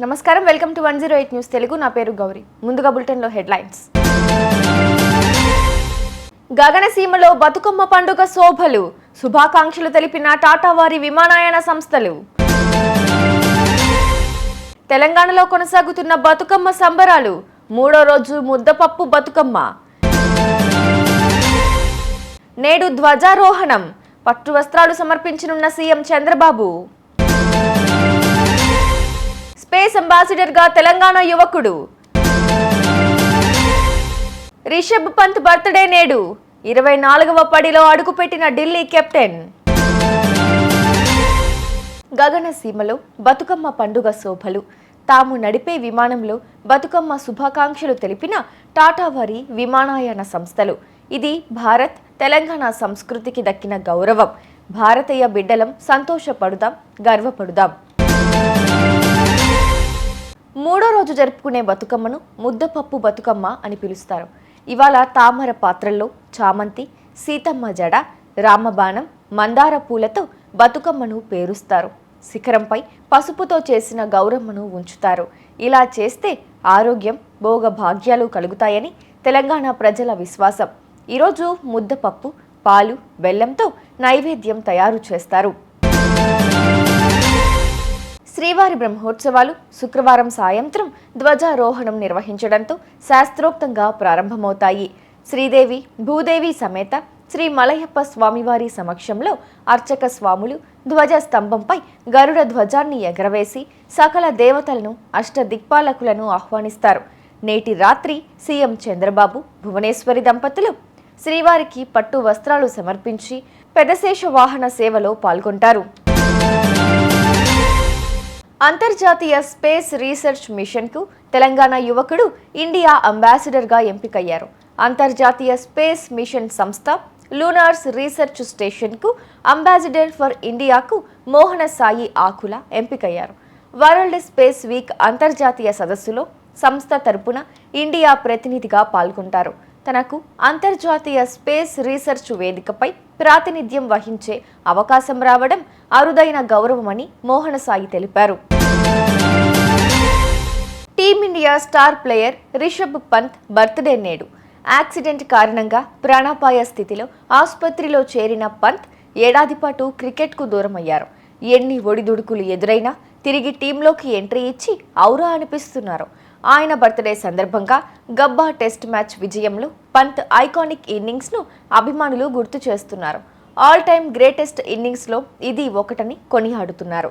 నమస్కారం welcome to one zero eight news Telugu. నా పేరు గౌరీ. ముందుగా బులెటిన్లో హెడ్లైన్స్. గగనసీమలో బతుకమ్మ పండుగ శోభలు. శుభాకాంక్షలు తెలిపిన టాటా వారి విమానయాన సంస్థలు. తెలంగాణలో కొనసాగుతున్న బతుకమ్మ సంబరాలు. మూడో రోజు ముద్దపప్పు బతుకమ్మ. నేడు ధ్వజారోహణం. పట్టు వస్త్రాలు సమర్పించనున్న సీఎం చంద్రబాబు. అంబాసిడర్గా తెలంగాణ యువకుడు. రిషబ్ పంత్ బర్త్డే నేడు ఇరవై నాలుగవ పడిలో అడుగుపెట్టిన ఢిల్లీ కెప్టెన్. గగనసీమలో బతుకమ్మ పండుగ శోభలు. తాము నడిపే విమానంలో బతుకమ్మ శుభాకాంక్షలు తెలిపిన టాటా వారి విమానయాన సంస్థలు. ఇది భారత్ తెలంగాణ సంస్కృతికి దక్కిన గౌరవం. భారతీయ బిడ్డలం సంతోషపడుదాం గర్వపడుదాం. మూడో రోజు జరుపుకునే బతుకమ్మను ముద్దపప్పు బతుకమ్మ అని పిలుస్తారు. ఇవాళ తామర పాత్రల్లో చామంతి సీతమ్మ జడ రామబాణం మందార పూలతో బతుకమ్మను పేరుస్తారు. శిఖరంపై పసుపుతో చేసిన గౌరమ్మను ఉంచుతారు. ఇలా చేస్తే ఆరోగ్యం భోగభాగ్యాలు కలుగుతాయని తెలంగాణ ప్రజల విశ్వాసం. ఈరోజు ముద్దపప్పు పాలు బెల్లంతో నైవేద్యం తయారు చేస్తారు. శ్రీవారి బ్రహ్మోత్సవాలు శుక్రవారం సాయంత్రం ధ్వజారోహణం నిర్వహించడంతో శాస్త్రోక్తంగా ప్రారంభమవుతాయి. శ్రీదేవి భూదేవి సమేత శ్రీ మలయప్ప స్వామివారి సమక్షంలో అర్చక స్వాములు ధ్వజ స్తంభంపై గరుడ ధ్వజాన్ని ఎగరవేసి సకల దేవతలను అష్టదిక్పాలకులను ఆహ్వానిస్తారు. నేటి రాత్రి సీఎం చంద్రబాబు భువనేశ్వరి దంపతులు శ్రీవారికి పట్టు వస్త్రాలు సమర్పించి పెదశేష వాహన సేవలో పాల్గొంటారు. అంతర్జాతీయ స్పేస్ రీసెర్చ్ మిషన్కు తెలంగాణ యువకుడు ఇండియా అంబాసిడర్గా ఎంపికయ్యారు. అంతర్జాతీయ స్పేస్ మిషన్ సంస్థ లూనార్స్ రీసెర్చ్ స్టేషన్కు అంబాసిడర్ ఫర్ ఇండియాకు మోహన సాయి ఆకుల ఎంపికయ్యారు. వరల్డ్ స్పేస్ వీక్ అంతర్జాతీయ సదస్సులో సంస్థ తరపున ఇండియా ప్రతినిధిగా పాల్గొంటారు. తనకు అంతర్జాతీయ స్పేస్ రీసెర్చ్ వేదికపై ప్రాతినిధ్యం వహించే అవకాశం రావడం అరుదైన గౌరవమని మోహన సాయి తెలిపారు. Team India star player Rishabh Pant birthday నేడు. యాక్సిడెంట్ కారణంగా ప్రాణాపాయ స్థితిలో ఆసుపత్రిలో చేరిన పంత్ ఏడాది పాటు క్రికెట్కు దూరమయ్యారు. ఎన్ని ఒడిదుడుకులు ఎదురైనా తిరిగి టీంలోకి ఎంట్రీ ఇచ్చి ఔరా అనిపిస్తున్నారు. ఆయన బర్త్డే సందర్భంగా గబ్బా టెస్ట్ మ్యాచ్ విజయంలో పంత్ ఐకానిక్ ఇన్నింగ్స్ను అభిమానులు గుర్తు చేస్తున్నారు. ఆల్ టైమ్ గ్రేటెస్ట్ ఇన్నింగ్స్లో ఇది ఒకటని కొనియాడుతున్నారు.